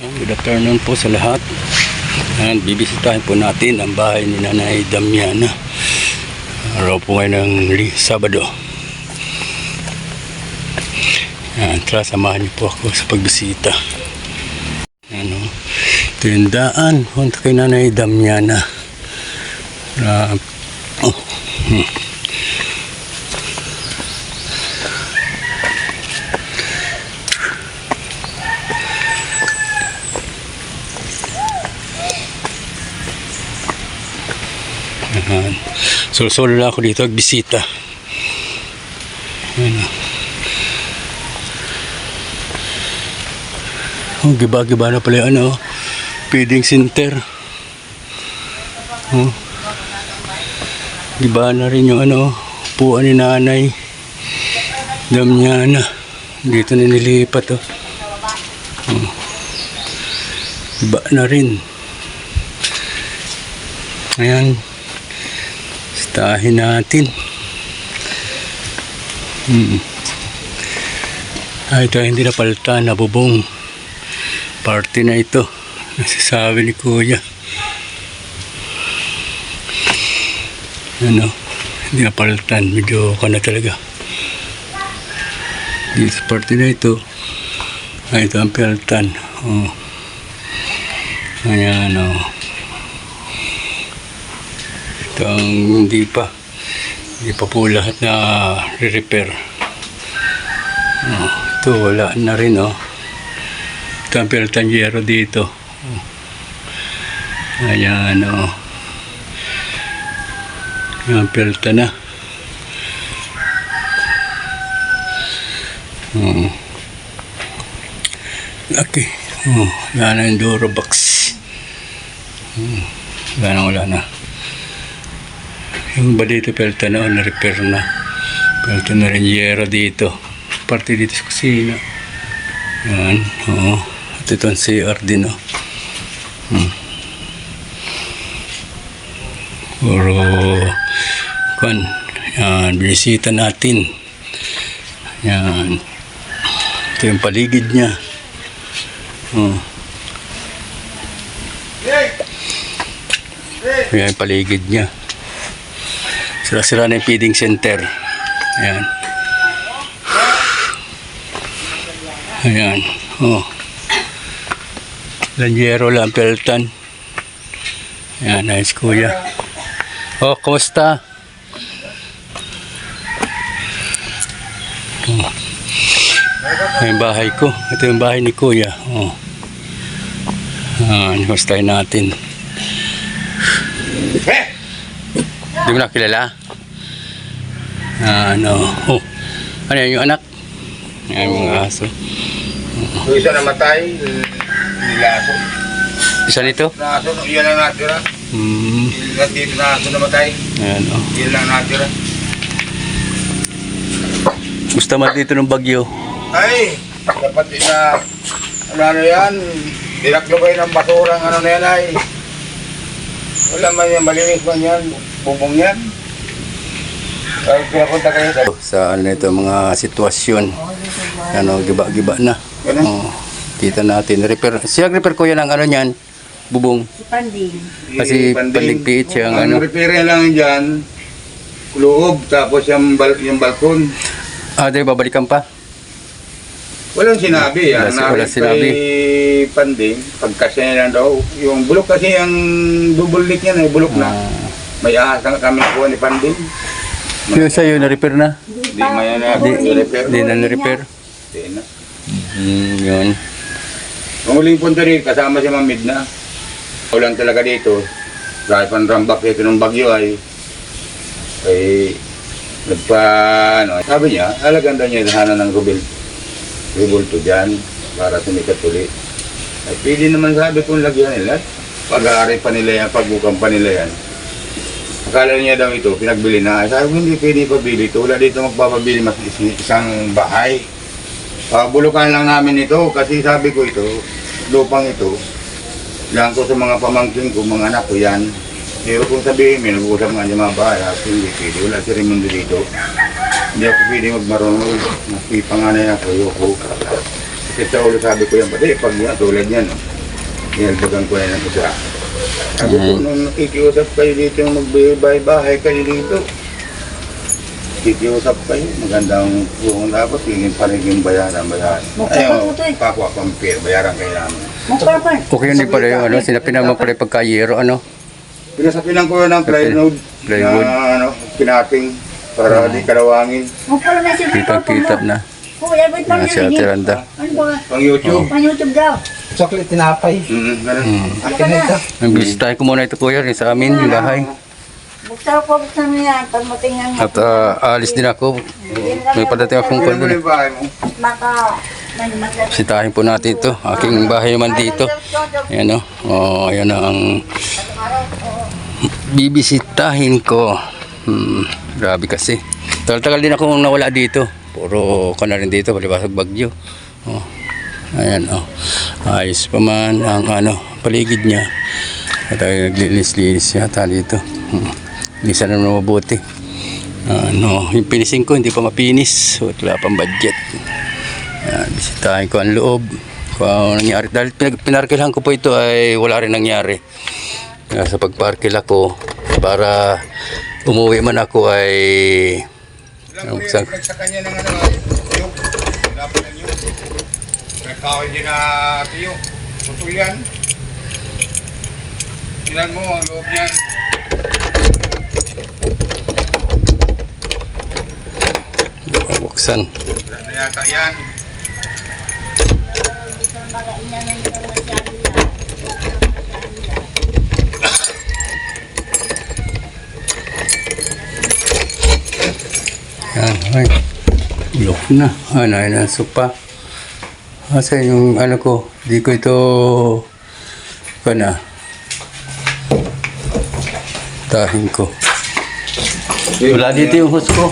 Good afternoon po sa lahat. And bibisitahin po natin ang bahay ni Nanay Damiana. Araw po ngayon ng Sabado. Yan, tara samahan niyo po ako sa pagbisita. Ano, ito yung daan punta kay Nanay Damiana. Uh, oh, hmm. Solo-solo lang ako dito, bisita. Ayan o. Oh, giba-giba na pala ano, feeding center. Oh. Giba na rin yung ano, upuan ni nanay. Damiana. Dito na nilipat oh. oh. Giba na rin. Ayan. Stahin natin. Hmm. Ay, ito hindi na palitan, nabubong. Party na ito. Nasasabi ni Kuya. Ano, hindi na palitan. Medyo ka na talaga. Dito sa party na ito. Ay, ito ang palitan. Oh. Ayan, oh. Ang hindi pa. Hindi pa po lahat na re-repair. Oh, ito wala na rin oh. Ito ang peltanyero dito. Oh. Ayan oh. Yung pelta na. Oh. Laki. Oh, wala na yung Durabox. Hmm. Wala na, wala na. Yung ba dito pelta na, na-repair na. Pelta na rin yero dito. Parte dito sa kusina. Yan, oo. At ito ang CR din, oh. Hmm. Puro, kan, yan, binisita natin. Yan. Ito yung paligid niya. Oh. Yan yung paligid niya. Sira-sira na yung feeding center. Ayan. Ayan. Oh. Lanjero lang, peltan. Ayan, nice kuya. Oh, kumusta? Oh. Yung bahay ko. Ito yung bahay ni kuya. Oh. Ayan, kumustahin natin. Di mo na kilala? Ano? Oh. Ano yan, yung anak? Yan, yung mga aso. Yung isa namatay, nilaso. Isa nito? Naso, yun lang natira. Hmm. Dito na aso namatay, Ayan, oh. yun lang natira. Gusto man dito ng bagyo. Ay, dapat din na, ano, ano yan, dinaklo ng basurang ano na yan ay. Wala man yan, malinis man yan, bubong yan. Sa... Ano ito, mga sitwasyon. Ano, giba-giba na. Oh. Kita natin. Repair. Siya repair ko yan ang ano niyan. Bubong. Panding. Kasi panding PH yung ano. Ang repair lang dyan, loob, tapos yung, bal yung balkon. Ah, di babalikan pa? Walang sinabi. Wala Ang si- wala namin sinabi. Panding, pagkasya niya lang daw. Yung bulok kasi ang double leak niya na, bulok na. Ah. May ahas na kami kuha ni Panding. Yung sa'yo, na-repair na? Di maya na Di, repair. di na na-repair? Di na. Hmm, yun. Ang huling punta rin, kasama si Mamid na. Ulan talaga dito. Dahil panrambak ito ng bagyo ay ay nagpa ano, sabi niya, alagan daw niya lahanan ng rubil. Ribulto dyan para sumikat uli. Ay pwede naman sabi kong lagyan nila. Pag-aari pa nila yan, pagbukang pa nila yan. Akala niya daw ito, pinagbili na. Sabi ko, hindi pwede pabili ito. Wala dito magpapabili mas is- isang bahay. Ah, bulukan lang namin ito kasi sabi ko ito, lupang ito, lang ko sa mga pamangkin ko, mga anak ko yan. Pero kung sabihin, may nag-uusap nga niya mga bahay, ako hindi pwede. Wala si Raimundo dito. Hindi ako pwede magmarunong. Nakipanganay ako, ayoko. Kasi sa ulo, sabi ko yan, pati pag yan, tulad yan, no? Inalbagan ko na ng isa. Sabi ko, nung nakikiusap kayo dito, magbahay-bahay kayo dito. Kikiusap kayo, magandang buong dapat, hingin pa rin yung bayaran, bayaran. Ayaw, kapwa pampir, bayaran kayo namin. Magpapal. Okay yun din pala yung ano, sinapin naman pala yung pagkayero, ano. Pinasapinan ko ng plywood, Plywood. na ano, pinating para di kalawangin. Kita-kita na. Kuya, ba't Yan si Ate Randa. Ano ba? Pang YouTube. Pang YouTube daw. Chocolate tinapay. Mm, ganun. Mm. Akin na. Nabisitahin ko muna ito kuya rin sa amin, yung bahay. Buksan ko, buksan mo yan. Pag matingnan mo. At ah, alis din ako. May padating akong Kunin mo kwan yung bahay mo. Maka, mag- Bisitahin po natin ito. Aking bahay naman dito. Ayan o. Oh, ayan na ang bibisitahin ko. Hmm, grabe kasi. Tagal-tagal din ako nawala dito. Puro ko na rin dito, palibasag bagyo. Oh, ayan oh. Ayos pa man ang ano, paligid niya. At ay naglilis-linis yata dito. Hmm. Lisa na mabuti. Ano, yung pinising ko hindi pa mapinis. Wala pang budget. Yan, bisitahin ko ang loob. Kung ano nangyari. Dahil pinarkilahan ko po ito ay wala rin nangyari. Sa pagparkil ako, para umuwi man ako ay Ang rin sa kanya ng ano, yung, dapat na yung, nagkawal din na tiyo, putol yan. Tingnan mo ang loob niyan. buksan. Wala na yata yan. Yan, ay. Ulok na. Ano, ay na, sopa. Asa yung ano ko, di ko ito kana tahin ko. Wala dito yung host ko.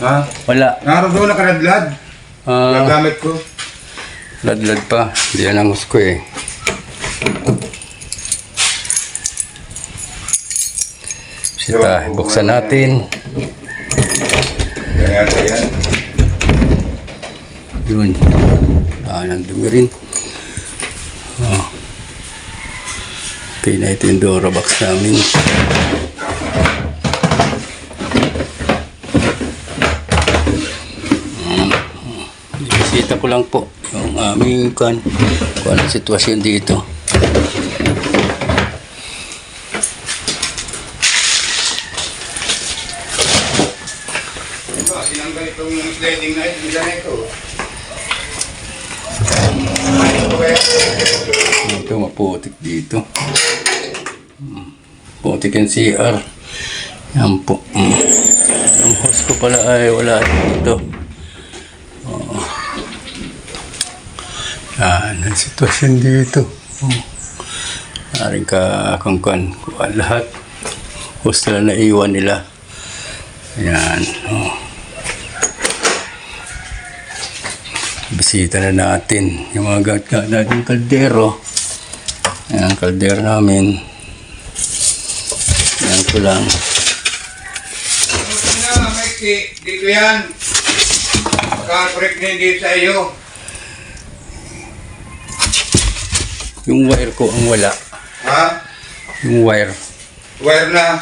Ha? Wala. Naroon doon nakaradlad. Ah, Gagamit ko. ladlad pa. Di yan ang host ko eh. Sita, buksan natin. Yata yan. Yun. Ah, nandumi rin. Oh. Okay na ito yung Dora box namin. Bisita ko lang po yung aming kan kung anong sitwasyon dito. Ito, sinanggal sliding na ito. Na ito? Ito maputik dito. Putik yung CR. Yan po. Ang host ko pala ay wala dito. Oo. Yan ang sitwasyon dito. Oh. Maring ka kung kan kuha lahat. Host na naiwan nila. Yan. Oh. Bisita na natin yung mga gat natin kaldero. Ayan, kaldero namin. Ayan ko lang. Dito yan. Makakorek na hindi sa iyo. Yung wire ko ang wala. Ha? Yung wire. Wire na.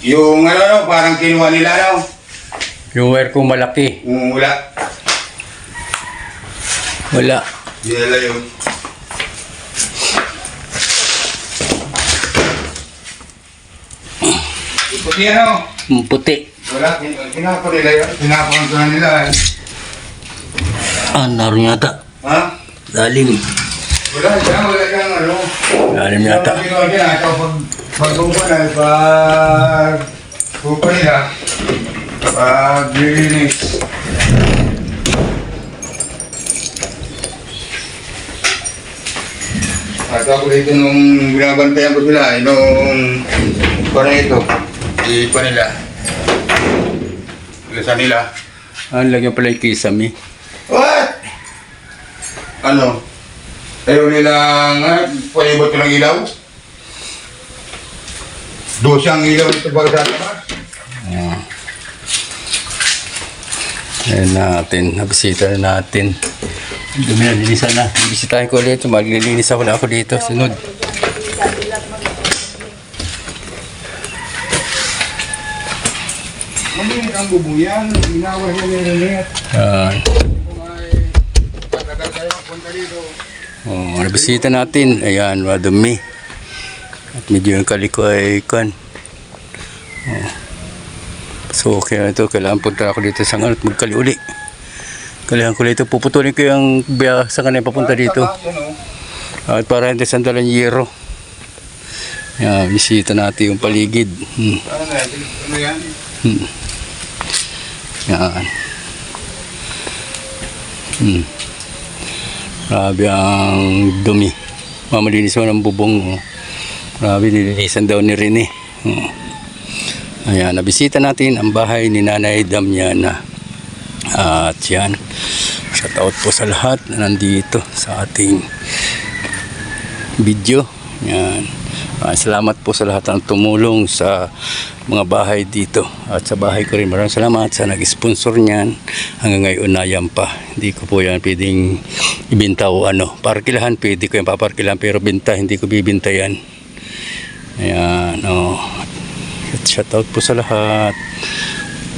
Yung ano, no, parang kinuha nila, no? Yung wire ko malaki. Yung wala. Wala. Nila yun. Puti ano? Yung puti. Wala, kinako nila yun. Kinakon ko na nila eh. Ah, naroon yata. Ha? Lalim. Wala, dyan, wala dyan, ano. Lalim yata. Ang ginawa nila, ito, pag, pag kukunan, pag kukunan nila, pag release. At ako dito nung binabantayan ko sila, eh, nung parang ito, di pa nila. Ilasan nila. Ah, lagyan pala yung kisame. What? Ano? Ayaw nilang, ah, palibot ko ng ilaw? Dosang ilaw ito ba sa labas? Ah. Ayan natin. Nabisita na natin. Dumi na, linisan na. Bisitahin ko ulit. Maglilinis ako na ako dito. Sunod. Maminig ang bubuyan, ginawa niya ni Renet. Dito. Oh, nabisita natin. Ayan, madumi. At medyo yung kaliko ay kan. Oh. So, kaya ito, kailangan punta ako dito sa ngayon at magkali uli. Kailangan ko dito, puputulin ko yung biya sa kanila papunta dito. At para hindi sandalan yero. Yan, bisita natin yung paligid. Hmm. Hmm. Yan. Hmm. Grabe ang dumi. Mamalinis mo ng bubong. Oh. Grabe, nilinisan daw ni Rene. Oh. Ayan, nabisita natin ang bahay ni Nanay Damiana. At yan, shout out po sa lahat na nandito sa ating video. Yan. Ah, salamat po sa lahat ng tumulong sa mga bahay dito at sa bahay ko rin. Maraming salamat sa nag-sponsor niyan. Hanggang ngayon na yan pa. Hindi ko po yan pwedeng ibinta o ano. Parkilahan, pwede ko yan paparkilahan pero binta, hindi ko bibinta yan. Ayan, oh. At shout out po sa lahat.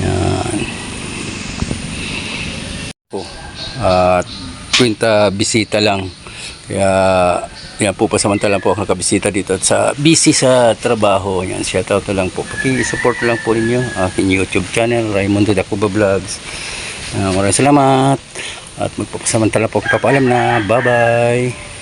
Yan. Po. At kwenta bisita lang. Kaya yan po pasamantala po ako nakabisita dito at sa busy sa trabaho. Yan, shout out lang po. Paki-support lang po ninyo aking YouTube channel, Raimundo Dacuba Vlogs. Ah, maraming salamat. At magpapasamantala po papaalam na. Bye-bye.